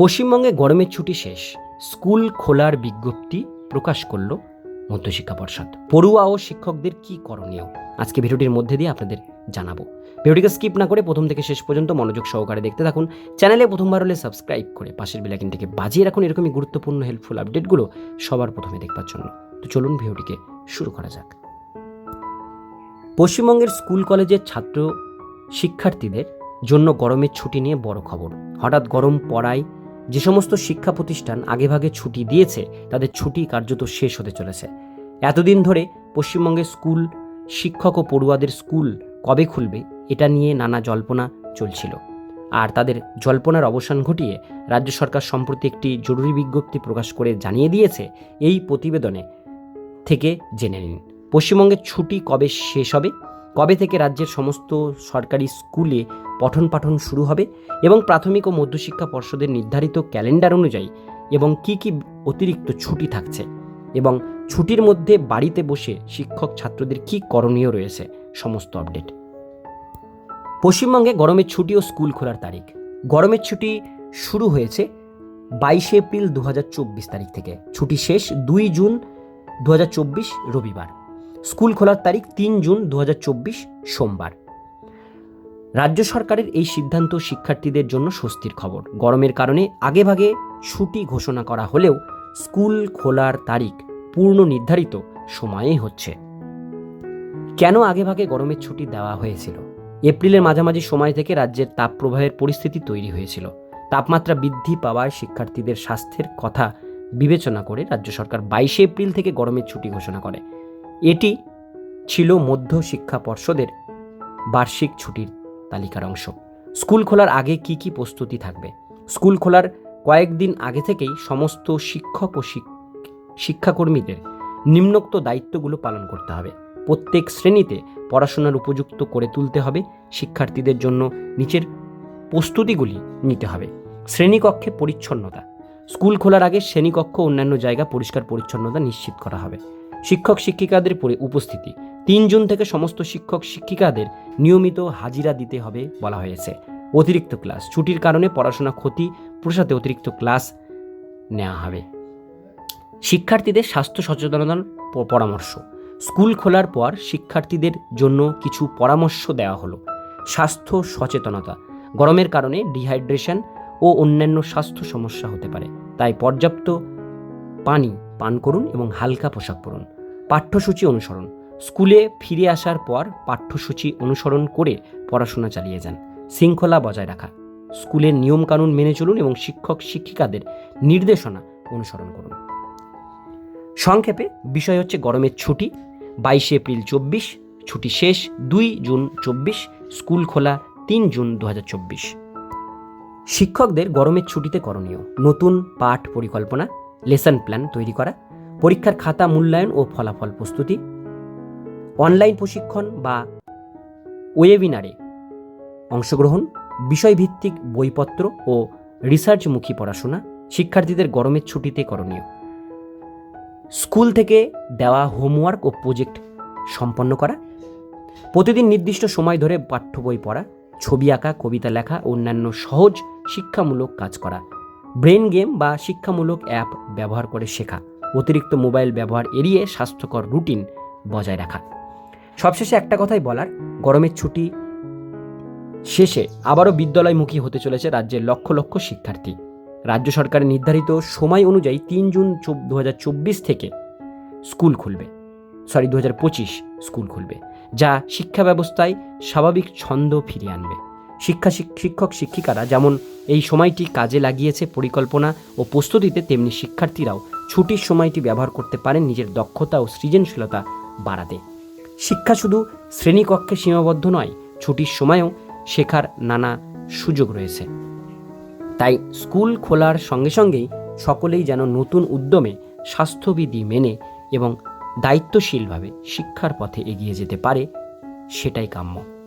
পশ্চিমবঙ্গে গরমের ছুটি শেষ, স্কুল খোলার বিজ্ঞপ্তি প্রকাশ করল মধ্যশিক্ষা পর্ষদ। পড়ুয়া ও শিক্ষকদের কি করণীয়? আজকে ভিডিওটির মধ্যে দিয়ে আপনাদের জানাব। ভিডিওটিকে স্কিপ না করে প্রথম থেকে শেষ পর্যন্ত মনোযোগ সহকারে দেখতে থাকুন। চ্যানেলে প্রথমবার হলে সাবস্ক্রাইব করে পাশের বেলাকিনটিকে বাজিয়ে রাখুন এরকমই গুরুত্বপূর্ণ হেল্পফুল আপডেটগুলো সবার প্রথমে দেখবার জন্য। তো চলুন ভিডিওটিকে শুরু করা যাক। পশ্চিমবঙ্গের স্কুল কলেজের ছাত্র শিক্ষার্থীদের জন্য গরমের ছুটি নিয়ে বড় খবর। হঠাৎ গরম পড়ায় যে সমস্ত শিক্ষা প্রতিষ্ঠান আগেভাগে ছুটি দিয়েছে, তাদের ছুটি কার্যত শেষ হতে চলেছে। এতদিন ধরে পশ্চিমবঙ্গের স্কুল, শিক্ষক ও পড়ুয়াদের স্কুল কবে খুলবে, এটা নিয়ে নানা জল্পনা চলছিল। আর তাদের জল্পনার অবসান ঘটিয়ে রাজ্য সরকার সম্প্রতি একটি জরুরি বিজ্ঞপ্তি প্রকাশ করে জানিয়ে দিয়েছে, এই প্রতিবেদনে থেকে জেনে নিন। পশ্চিমবঙ্গের ছুটি কবে শেষ হবে? কবে থেকে রাজ্যের সমস্ত সরকারি স্কুলে পঠন পাঠন শুরু হবে এবং প্রাথমিক ও মধ্যশিক্ষা পর্ষদের নির্ধারিত ক্যালেন্ডার অনুযায়ী এবং কি কি অতিরিক্ত ছুটি থাকছে এবং ছুটির মধ্যে বাড়িতে বসে শিক্ষক ছাত্রদের কি করণীয় রয়েছে সমস্ত আপডেট। পশ্চিমবঙ্গে গরমের ছুটি ও স্কুল খোলার তারিখ। গরমের ছুটি শুরু হয়েছে বাইশে এপ্রিল দু হাজার চব্বিশ তারিখ থেকে। ছুটি শেষ দুই জুন দু হাজার চব্বিশ রবিবার। স্কুল খোলার তারিখ তিন জুন দু হাজার চব্বিশ সোমবার। রাজ্য সরকারের এই সিদ্ধান্ত শিক্ষার্থীদের জন্য স্বস্তির খবর। গরমের কারণে আগেভাগে ছুটি ঘোষণা করা হলেও স্কুল খোলার তারিখ পূর্ণ নির্ধারিত সময়ে হচ্ছে। কেন আগেভাগে গরমের ছুটি দেওয়া হয়েছিল? এপ্রিলের মাঝামাঝি সময় থেকে রাজ্যের তাপপ্রবাহের পরিস্থিতি তৈরি হয়েছিল। তাপমাত্রা বৃদ্ধি পাওয়ায় শিক্ষার্থীদের স্বাস্থ্যের কথা বিবেচনা করে রাজ্য সরকার বাইশে এপ্রিল থেকে গরমের ছুটি ঘোষণা করে। এটি ছিল মধ্য শিক্ষা পর্ষদের বার্ষিক ছুটির তালিকার অংশ। স্কুল খোলার আগে কি কি প্রস্তুতি থাকবে? স্কুল খোলার কয়েকদিন আগে থেকেই সমস্ত শিক্ষক ও শিক্ষাকর্মীদের নিম্নোক্ত দায়িত্বগুলো পালন করতে হবে। প্রত্যেক শ্রেণীতে পড়াশোনার উপযুক্ত করে তুলতে হবে। শিক্ষার্থীদের জন্য নিচের প্রস্তুতিগুলি নিতে হবে। শ্রেণীকক্ষে পরিচ্ছন্নতা। স্কুল খোলার আগে শ্রেণীকক্ষ অন্যান্য জায়গা পরিষ্কার পরিচ্ছন্নতা নিশ্চিত করা হবে। শিক্ষক শিক্ষিকাদের পরি- উপস্থিতি। তিন জুন থেকে সমস্ত শিক্ষক শিক্ষিকাদের নিয়মিত হাজিরা দিতে হবে বলা হয়েছে। অতিরিক্ত ক্লাস, ছুটির কারণে পড়াশোনা ক্ষতি প্রসাতে অতিরিক্ত ক্লাস নেওয়া হবে। শিক্ষার্থীদের স্বাস্থ্য সচেতনতার পরামর্শ। স্কুল খোলার পর শিক্ষার্থীদের জন্য কিছু পরামর্শ দেওয়া হলো। স্বাস্থ্য সচেতনতা। গরমের কারণে ডিহাইড্রেশন ও অন্যান্য স্বাস্থ্য সমস্যা হতে পারে। তাই পর্যাপ্ত পানি পান করুন এবং হালকা পোশাক পরুন। পাঠ্যসূচি অনুসরণ। স্কুলে ফিরে আসার পর পাঠ্যসূচি অনুসরণ করে পড়াশোনা চালিয়ে যান। শৃঙ্খলা বজায় রাখা। স্কুলের নিয়মকানুন মেনে চলুন এবং শিক্ষক শিক্ষিকাদের নির্দেশনা অনুসরণ করুন। সংক্ষেপে, বিষয় হচ্ছে গরমের ছুটি, বাইশে এপ্রিল চব্বিশ, ছুটি শেষ দুই জুন চব্বিশ, স্কুল খোলা তিন জুন দু হাজার চব্বিশ। শিক্ষকদের গরমের ছুটিতে করণীয়। নতুন পাঠ পরিকল্পনা লেসন প্ল্যান তৈরি করা, পরীক্ষার খাতা মূল্যায়ন ও ফলাফল প্রস্তুতি, অনলাইন প্রশিক্ষণ বা ওয়েবিনারে অংশগ্রহণ, বিষয়ভিত্তিক বইপত্র ও রিসার্চমুখী পড়াশোনা, শিক্ষার্থীদের গরমের ছুটিতে করণীয়। স্কুল থেকে দেওয়া হোমওয়ার্ক ও প্রজেক্ট সম্পন্ন করা, প্রতিদিন নির্দিষ্ট সময় ধরে পাঠ্য বই পড়া, ছবি আঁকা, কবিতা লেখা, অন্যান্য সহজ শিক্ষামূলক কাজ করা ব্রেন গেম বা শিক্ষামূলক অ্যাপ ব্যবহার করে শেখা, অতিরিক্ত মোবাইল ব্যবহার এড়িয়ে স্বাস্থ্যকর রুটিন বজায় রাখা। সবশেষে একটা কথাই বলার, গরমের ছুটি শেষে আবারও বিদ্যালয়মুখী হতে চলেছে রাজ্যের লক্ষ লক্ষ শিক্ষার্থী। রাজ্য সরকারের নির্ধারিত সময় অনুযায়ী তিন জুন দু হাজার চব্বিশ থেকে স্কুল খুলবে। সরি দু হাজার পঁচিশ স্কুল খুলবে, যা শিক্ষা ব্যবস্থায় স্বাভাবিক ছন্দ ফিরিয়ে আনবে। শিক্ষা শিক্ষক শিক্ষিকারা যেমন এই সময়টি কাজে লাগিয়েছে পরিকল্পনা ও প্রস্তুতিতে তেমনি শিক্ষার্থীরাও ছুটির সময়টি ব্যবহার করতে পারেন নিজের দক্ষতা ও সৃজনশীলতা বাড়াতে। শিক্ষা শুধু শ্রেণীকক্ষে সীমাবদ্ধ নয়, ছুটির সময়েও শেখার নানা সুযোগ রয়েছে। তাই স্কুল খোলার সঙ্গে সঙ্গেই সকলেই যেন নতুন উদ্যমে স্বাস্থ্যবিধি মেনে এবং দায়িত্বশীলভাবে শিক্ষার পথে এগিয়ে যেতে পারে, সেটাই কাম্য।